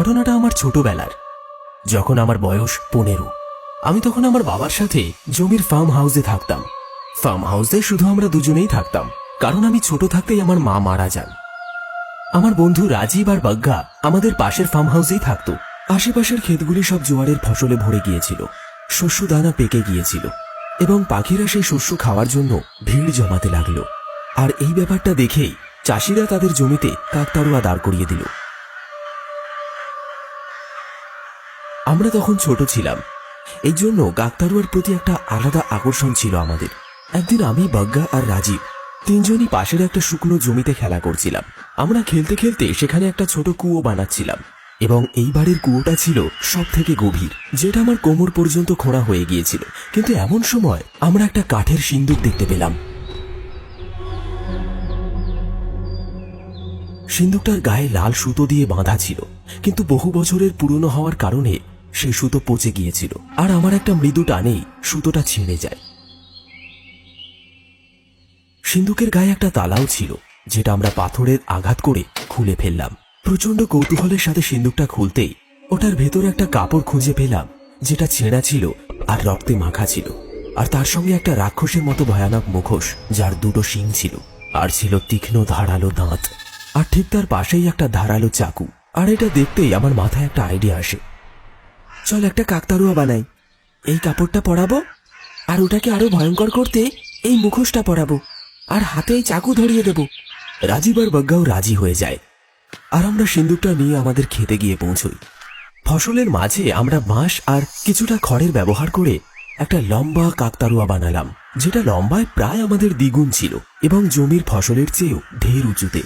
ঘটনাটা আমার ছোটবেলার। যখন আমার বয়স পনেরো, আমি তখন আমার বাবার সাথে জমির ফার্ম হাউসে থাকতাম। ফার্ম হাউসে শুধু আমরা দুজনেই থাকতাম, কারণ আমি ছোট থাকতেই আমার মা মারা যান। আমার বন্ধু রাজীব আর বাগ্গা আমাদের পাশের ফার্ম হাউসেই থাকতো। আশেপাশের ক্ষেতগুলি সব জোয়ারের ফসলে ভরে গিয়েছিল, শস্য দানা পেকে গিয়েছিল, এবং পাখিরা সেই শস্য খাওয়ার জন্য ভিড় জমাতে লাগল। আর এই ব্যাপারটা দেখেই চাষিরা তাদের জমিতে কাকতাড়ুয়া দাঁড় করিয়ে দিল। আমরা তখন ছোট ছিলাম। এই জন্য কাকতাড়ুয়ার প্রতি একটা আলাদা আকর্ষণ ছিল আমাদের। একদিন আমি, বাগ্গা আর রাজীব তিনজনই পাশের একটা শুকনো জমিতে খেলা করছিলাম। আমরা খেলতে খেলতে সেখানে একটা ছোট কুয়ো বানাচ্ছিলাম এবং এই বাড়ির কুয়োটা ছিল সব থেকে গভীর, যেটা আমার কোমর পর্যন্ত খোঁড়া হয়ে গিয়েছিল। কিন্তু এমন সময় আমরা একটা কাঠের সিন্দুক দেখতে পেলাম। সিন্দুকটার গায়ে লাল সুতো দিয়ে বাঁধা ছিল, কিন্তু বহু বছরের পুরনো হওয়ার কারণে সেই সুতো পচে গিয়েছিল, আর আমার একটা মৃদু টানেই সুতোটা ছিঁড়ে যায়। সিন্দুকের গায়ে একটা তালাও ছিল, যেটা আমরা পাথরের আঘাত করে খুলে ফেললাম। প্রচণ্ড কৌতূহলের সাথে সিন্দুকটা খুলতেই ওটার ভেতরে একটা কাপড় খুঁজে পেলাম, যেটা ছেঁড়া ছিল আর রক্তে মাখা ছিল, আর তার সঙ্গে একটা রাক্ষসের মতো ভয়ানক মুখোশ যার দুটো শিং ছিল, আর ছিল তীক্ষ্ণ ধারালো দাঁত। আর ঠিক তার পাশেই একটা ধারালো চাকু, আর এটা দেখতেই আমার মাথায় একটা আইডিয়া আসে। চল একটা কাকতারুয়া বানাই। এই কাপড়টা পরাবো, আর ওটাকে আরও ভয়ঙ্কর করতে এই মুখোশটা পরাবো, আর হাতে এই চাকু ধরিয়ে দেব। রাজীব আর বজ্ঞাও রাজি হয়ে যায়। আর আমরা সিন্দুকটা নিয়ে আমাদের খেতে গিয়ে পৌঁছই। ফসলের মাঝে আমরা বাঁশ আর কিছুটা খড়ের ব্যবহার করে একটা লম্বা কাকতারুয়া বানালাম, যেটা লম্বায় প্রায় আমাদের দ্বিগুণ ছিল এবং জমির ফসলের চেয়েও ঢের উঁচুতে।